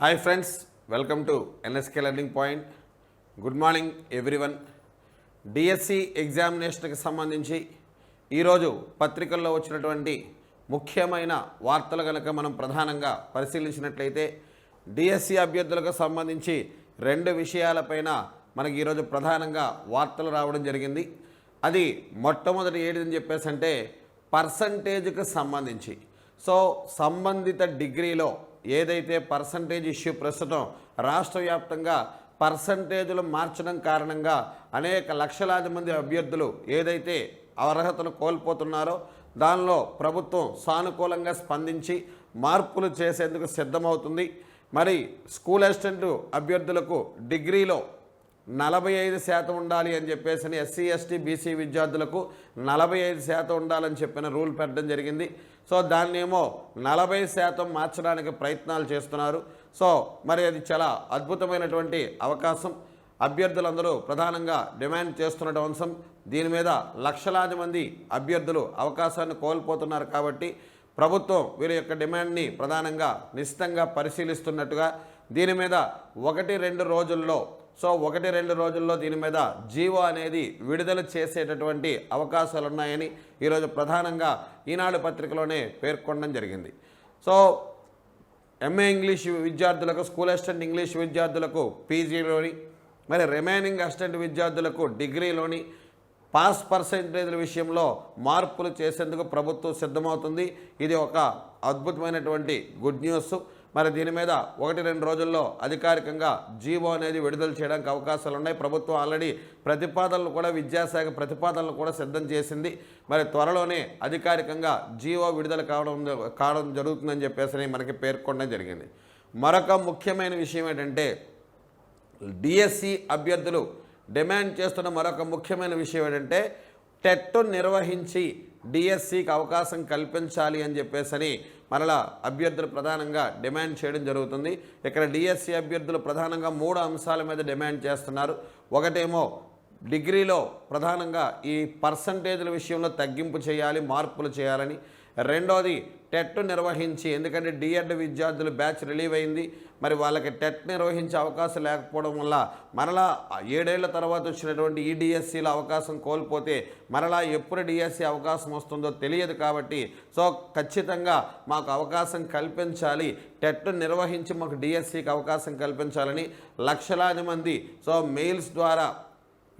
Hi friends welcome to NSK learning point good morning everyone DSC ఎగ్జామినేషన్కి సంబంధించి ఈరోజు పత్రికల్లో వచ్చినటువంటి ముఖ్యమైన వార్తలు కనుక మనం ప్రధానంగా పరిశీలించినట్లయితే డిఎస్సి అభ్యర్థులకు సంబంధించి రెండు విషయాలపైన మనకి ఈరోజు ప్రధానంగా వార్తలు రావడం జరిగింది. అది మొట్టమొదటి ఏంటిదని చెప్పేసి అంటే పర్సంటేజ్కి సంబంధించి. సో సంబంధిత డిగ్రీలో ఏదైతే పర్సంటేజ్ ఇష్యూ ప్రస్తుతం రాష్ట్ర వ్యాప్తంగా పర్సంటేజ్లు మార్చడం కారణంగా అనేక లక్షలాది మంది అభ్యర్థులు ఏదైతే అర్హతను కోల్పోతున్నారో దానిలో ప్రభుత్వం సానుకూలంగా స్పందించి మార్పులు చేసేందుకు సిద్ధమవుతుంది. మరి స్కూల్ అసిస్టెంట్ అభ్యర్థులకు డిగ్రీలో నలభై ఐదు శాతం ఉండాలి అని చెప్పేసి ఎస్సీ ఎస్టీ బీసీ విద్యార్థులకు నలభై ఐదు శాతం ఉండాలని చెప్పిన రూల్ పెట్టడం జరిగింది. సో దాన్ని ఏమో నలభై శాతం మార్చడానికి ప్రయత్నాలు చేస్తున్నారు. సో మరి అది చాలా అద్భుతమైనటువంటి అవకాశం. అభ్యర్థులందరూ ప్రధానంగా డిమాండ్ చేస్తున్న అంశం దీని మీద లక్షలాది మంది అభ్యర్థులు అవకాశాన్ని కోల్పోతున్నారు కాబట్టి ప్రభుత్వం వీరి యొక్క డిమాండ్ని ప్రధానంగా నిశ్చితంగా పరిశీలిస్తున్నట్టుగా దీని మీద ఒకటి రెండు రోజుల్లో సో ఒకటి రెండు రోజుల్లో దీని మీద జీవో అనేది విడుదల చేసేటటువంటి అవకాశాలు ఉన్నాయని ఈరోజు ప్రధానంగా ఈనాడు పత్రికలోనే పేర్కొనడం జరిగింది. సో ఎంఏ ఇంగ్లీష్ విద్యార్థులకు స్కూల్ అసిస్టెంట్ ఇంగ్లీష్ విద్యార్థులకు పీజీలోని మరి రిమైనింగ్ అసిస్టెంట్ విద్యార్థులకు డిగ్రీలోని పాస్ పర్సెంటేజ్ల విషయంలో మార్పులు చేసేందుకు ప్రభుత్వం సిద్ధమవుతుంది. ఇది ఒక అద్భుతమైనటువంటి గుడ్ న్యూస్. మరి దీని మీద ఒకటి రెండు రోజుల్లో అధికారికంగా జీవో అనేది విడుదల చేయడానికి అవకాశాలు ఉన్నాయి. ప్రభుత్వం ఆల్రెడీ ప్రతిపాదనలు కూడా విద్యాశాఖ ప్రతిపాదనలు కూడా సిద్ధం చేసింది. మరి త్వరలోనే అధికారికంగా జీవో విడుదల కావడం కావడం జరుగుతుందని చెప్పేసి మనకి పేర్కొనడం జరిగింది. మరొక ముఖ్యమైన విషయం ఏంటంటే డిఎస్సి అభ్యర్థులు డిమాండ్ చేస్తున్న మరొక ముఖ్యమైన విషయం ఏంటంటే టెట్ నిర్వహించి డిఎస్సికి అవకాశం కల్పించాలి అని చెప్పేసి మరలా అభ్యర్థులు ప్రధానంగా డిమాండ్ చేయడం జరుగుతుంది. ఇక్కడ డిఎస్సి అభ్యర్థులు ప్రధానంగా మూడు అంశాల మీద డిమాండ్ చేస్తున్నారు. ఒకటేమో డిగ్రీలో ప్రధానంగా ఈ పర్సంటేజ్ల విషయంలో తగ్గింపు చేయాలి మార్పులు చేయాలని. రెండోది టెట్ నిర్వహించి ఎందుకంటే డిఎడ్ విద్యార్థులు బ్యాచ్ రిలీవ్ అయింది. మరి వాళ్ళకి టెట్ నిర్వహించే అవకాశం లేకపోవడం వల్ల మరలా ఏడేళ్ళ తర్వాత వచ్చినటువంటి ఈ డిఎస్సిలో అవకాశం కోల్పోతే మరలా ఎప్పుడు డిఎస్సి అవకాశం వస్తుందో తెలియదు కాబట్టి సో ఖచ్చితంగా మాకు అవకాశం కల్పించాలి. టెట్ నిర్వహించి మాకు డిఎస్సికి అవకాశం కల్పించాలని లక్షలాది మంది సో మెయిల్స్ ద్వారా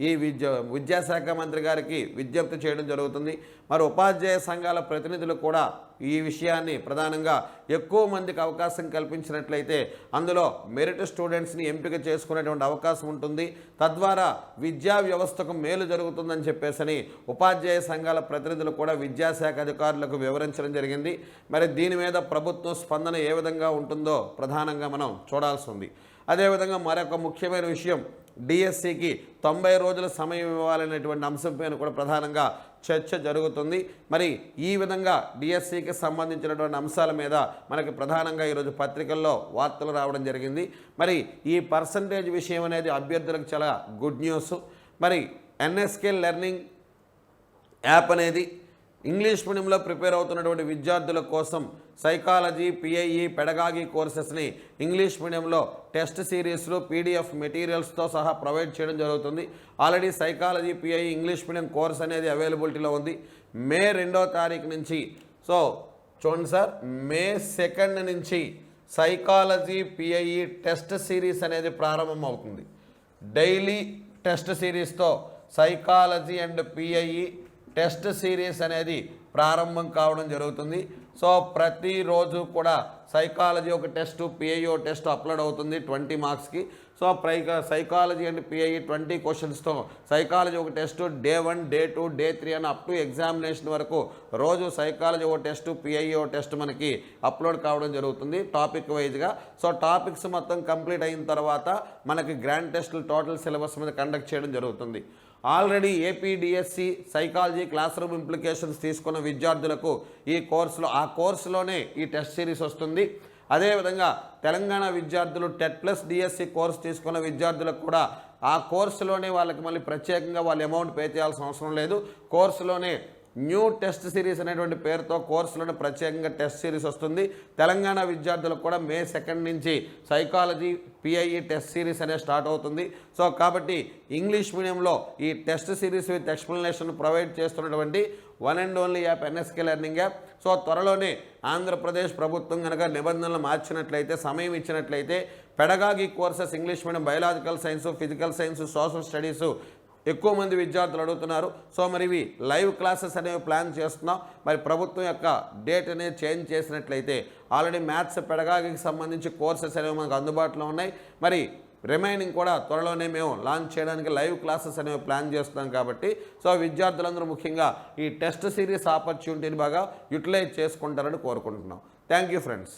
ఈ విద్య విద్యాశాఖ మంత్రి గారికి విజ్ఞప్తి చేయడం జరుగుతుంది. మరి ఉపాధ్యాయ సంఘాల ప్రతినిధులు కూడా ఈ విషయాన్ని ప్రధానంగా ఎక్కువ మందికి అవకాశం కల్పించినట్లయితే అందులో మెరిట్ స్టూడెంట్స్ని ఎంపిక చేసుకునేటువంటి అవకాశం ఉంటుంది. తద్వారా విద్యా వ్యవస్థకు మేలు జరుగుతుందని చెప్పేసని ఉపాధ్యాయ సంఘాల ప్రతినిధులు కూడా విద్యాశాఖ అధికారులకు వివరించడం జరిగింది. మరి దీని మీద ప్రభుత్వం స్పందన ఏ విధంగా ఉంటుందో ప్రధానంగా మనం చూడాల్సి ఉంది. అదేవిధంగా మరొక ముఖ్యమైన విషయం డిఎస్సికి తొంభై రోజుల సమయం ఇవ్వాలనేటువంటి అంశంపైన కూడా ప్రధానంగా చర్చ జరుగుతుంది. మరి ఈ విధంగా డిఎస్సికి సంబంధించినటువంటి అంశాల మీద మనకి ప్రధానంగా ఈరోజు పత్రికల్లో వార్తలు రావడం జరిగింది. మరి ఈ పర్సంటేజ్ విషయం అనేది అభ్యర్థులకు చాలా గుడ్ న్యూస్. మరి ఎన్ఎస్కే లెర్నింగ్ యాప్ అనేది ఇంగ్లీష్ మీడియంలో ప్రిపేర్ అవుతున్నటువంటి విద్యార్థుల కోసం సైకాలజీ పిఐఈ పెడగాగి కోర్సెస్ని ఇంగ్లీష్ మీడియంలో టెస్ట్ సిరీస్లు పీడిఎఫ్ మెటీరియల్స్తో సహా ప్రొవైడ్ చేయడం జరుగుతుంది. Already psychology PIE English medium course అనేది అవైలబిలిటీలో ఉంది. మే రెండో తారీఖు నుంచి సో చూడండి సార్ మే సెకండ్ నుంచి సైకాలజీ పిఐఈ టెస్ట్ సిరీస్ అనేది ప్రారంభం అవుతుంది daily test సిరీస్తో psychology and PIE test series అనేది ప్రారంభం కావడం జరుగుతుంది. సో ప్రతిరోజు కూడా సైకాలజీ ఒక టెస్ట్ పిఐఓ టెస్ట్ అప్లోడ్ అవుతుంది ట్వంటీ మార్క్స్కి. So pre psychology and PI twenty క్వశ్చన్స్తో psychology ఒక test day one day two day three అని అప్ టు ఎగ్జామినేషన్ వరకు రోజు సైకాలజీ ఒక test P I O test మనకి అప్లోడ్ కావడం జరుగుతుంది టాపిక్ వైజ్గా. సో టాపిక్స్ మొత్తం కంప్లీట్ అయిన తర్వాత మనకి గ్రాండ్ టెస్టులు టోటల్ సిలబస్ మీద కండక్ట్ చేయడం జరుగుతుంది. Already APDSC psychology class room implications తీసుకున్న విద్యార్థులకు ఈ కోర్సులో ఆ కోర్సులోనే ఈ టెస్ట్ సిరీస్ వస్తుంది. అదేవిధంగా తెలంగాణ విద్యార్థులు టెట్ ప్లస్ డిఎస్సి కోర్స్ తీసుకున్న విద్యార్థులకు కూడా ఆ కోర్సులోనే వాళ్ళకి మళ్ళీ ప్రత్యేకంగా వాళ్ళు అమౌంట్ పే చేయాల్సిన అవసరం లేదు. కోర్సులోనే న్యూ టెస్ట్ సిరీస్ అనేటువంటి పేరుతో కోర్సులను ప్రత్యేకంగా టెస్ట్ సిరీస్ వస్తుంది. తెలంగాణ విద్యార్థులకు కూడా మే సెకండ్ నుంచి psychology P I E test series అనేది స్టార్ట్ అవుతుంది. సో కాబట్టి ఇంగ్లీష్ మీడియంలో ఈ test series with explanation provide చేస్తున్నటువంటి one and only app N S K learning app. So త్వరలోనే ఆంధ్రప్రదేశ్ ప్రభుత్వం కనుక నిబంధనలు మార్చినట్లయితే సమయం ఇచ్చినట్లయితే pedagogy courses English medium biological science physical science social studies ఎక్కువ మంది విద్యార్థులు అడుగుతున్నారు. సో మరి ఇవి లైవ్ క్లాసెస్ అనేవి ప్లాన్ చేస్తున్నాం. మరి ప్రభుత్వం యొక్క డేట్ అనేది చేంజ్ చేసినట్లయితే ఆల్రెడీ మ్యాథ్స్ పెడగాకి సంబంధించి కోర్సెస్ అనేవి మనకు అందుబాటులో ఉన్నాయి. మరి రిమైనింగ్ కూడా త్వరలోనే మేము లాంచ్ చేయడానికి లైవ్ క్లాసెస్ అనేవి ప్లాన్ చేస్తున్నాం కాబట్టి సో విద్యార్థులందరూ ముఖ్యంగా ఈ టెస్ట్ సిరీస్ ఆపర్చునిటీని బాగా యూటిలైజ్ చేసుకుంటారని కోరుకుంటున్నాం. Thank you friends.